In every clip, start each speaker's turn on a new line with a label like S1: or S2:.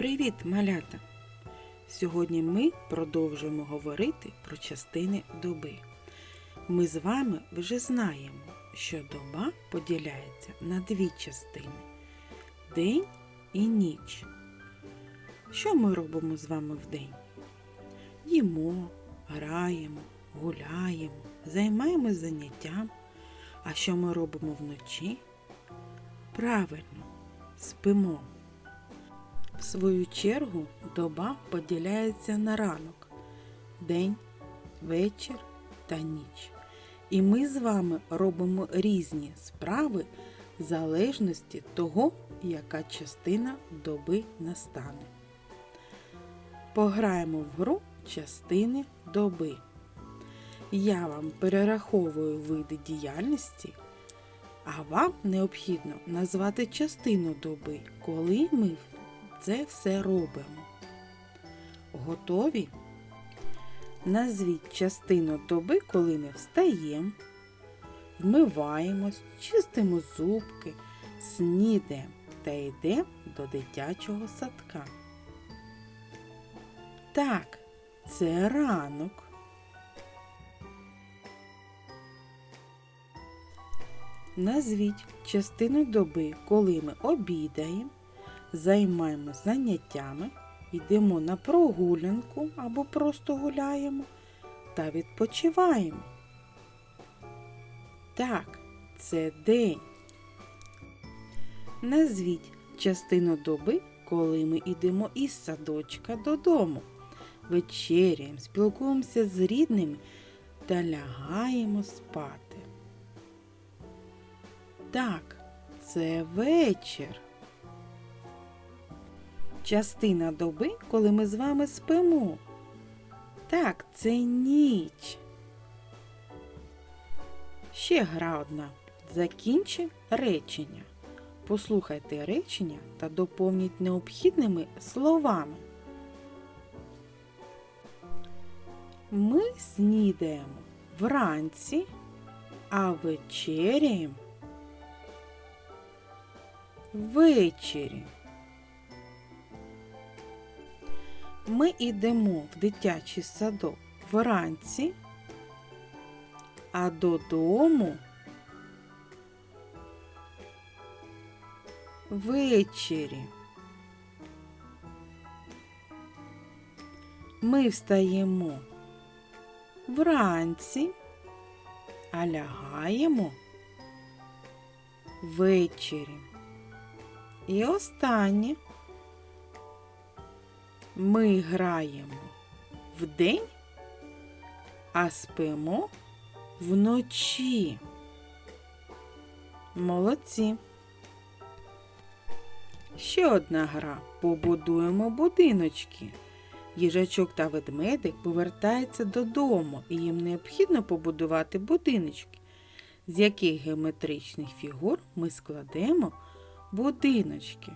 S1: Привіт, малята! Сьогодні ми продовжуємо говорити про частини доби. Ми з вами вже знаємо, що доба поділяється на дві частини день і ніч. Що ми робимо з вами вдень? Їмо, граємо, гуляємо, займаємось заняттям. А що ми робимо вночі? Правильно, спимо. В свою чергу доба поділяється на ранок, день, вечір та ніч. І ми з вами робимо різні справи в залежності того, яка частина доби настане. Пограємо в гру частини доби. Я вам перераховую види діяльності, а вам необхідно назвати частину доби, коли ми це все робимо. Готові? Назвіть частину доби, коли ми встаємо, вмиваємось, чистимо зубки, снідаємо та йдемо до дитячого садка. Так, це ранок. Назвіть частину доби, коли ми обідаємо, займаємося заняттями, йдемо на прогулянку або просто гуляємо та відпочиваємо. Так, це день. Назвіть частину доби, коли ми йдемо із садочка додому. Вечеряємо, спілкуємося з рідними та лягаємо спати. Так, це вечір. Частина доби, коли ми з вами спимо. Так, це ніч. Ще гра одна. Закінчи речення. Послухайте речення та доповніть необхідними словами. Ми снідаємо вранці, а вечеряємо ввечері. Ми йдемо в дитячий садок вранці, а додому ввечері. Ми встаємо вранці, а лягаємо ввечері. І останнє. Ми граємо вдень, а спимо вночі. Молодці. Ще одна гра. Побудуємо будиночки. Їжачок та ведмедик повертаються додому, і їм необхідно побудувати будиночки, з яких геометричних фігур ми складемо будиночки.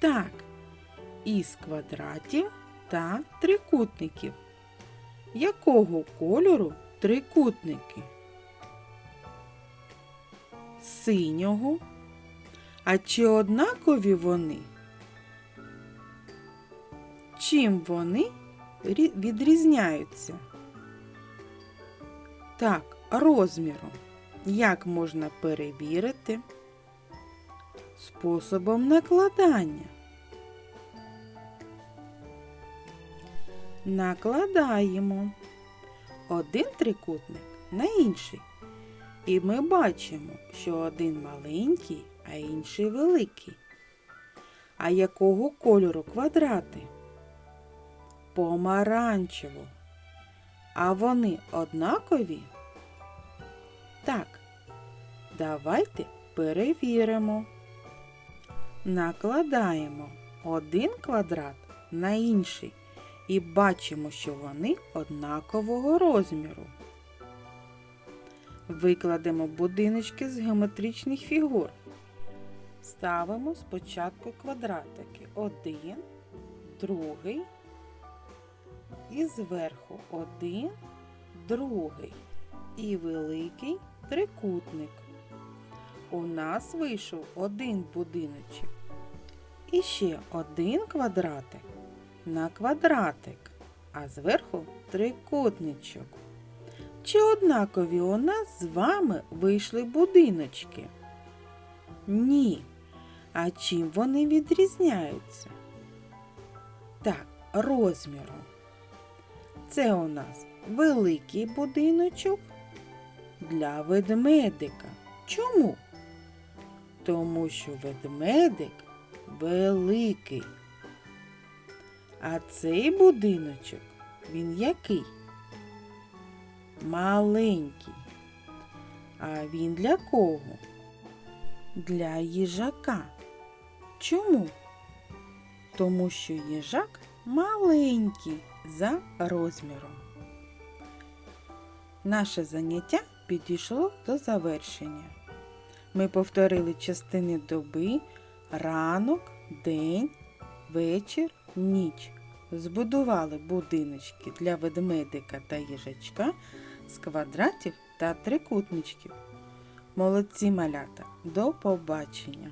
S1: Так, із квадратів та трикутників. Якого кольору трикутники? Синього. А чи однакові вони? Чим вони відрізняються? Так, розміром. Як можна перевірити? Способом накладання. Накладаємо один трикутник на інший. І ми бачимо, що один маленький, а інший великий. А якого кольору квадрати? Помаранчево. А вони однакові? Так. Давайте перевіримо. Накладаємо один квадрат на інший і бачимо, що вони однакового розміру. Викладемо будиночки з геометричних фігур. Ставимо спочатку квадратики. Один, другий і зверху один, другий і великий трикутник. У нас вийшов один будиночок. І ще один квадратик на квадратик, а зверху трикутничок. Чи однакові у нас з вами вийшли будиночки? Ні. А чим вони відрізняються? Так, розміром. Це у нас великий будиночок для ведмедика. Чому? Тому що ведмедик великий. А цей будиночок, він який? Маленький. А він для кого? Для їжака. Чому? Тому що їжак маленький за розміром. Наше заняття підійшло до завершення. Ми повторили частини доби, ранок, день, вечір, ніч. Збудували будиночки для ведмедика та їжачка з квадратів та трикутничків. Молодці малята! До побачення!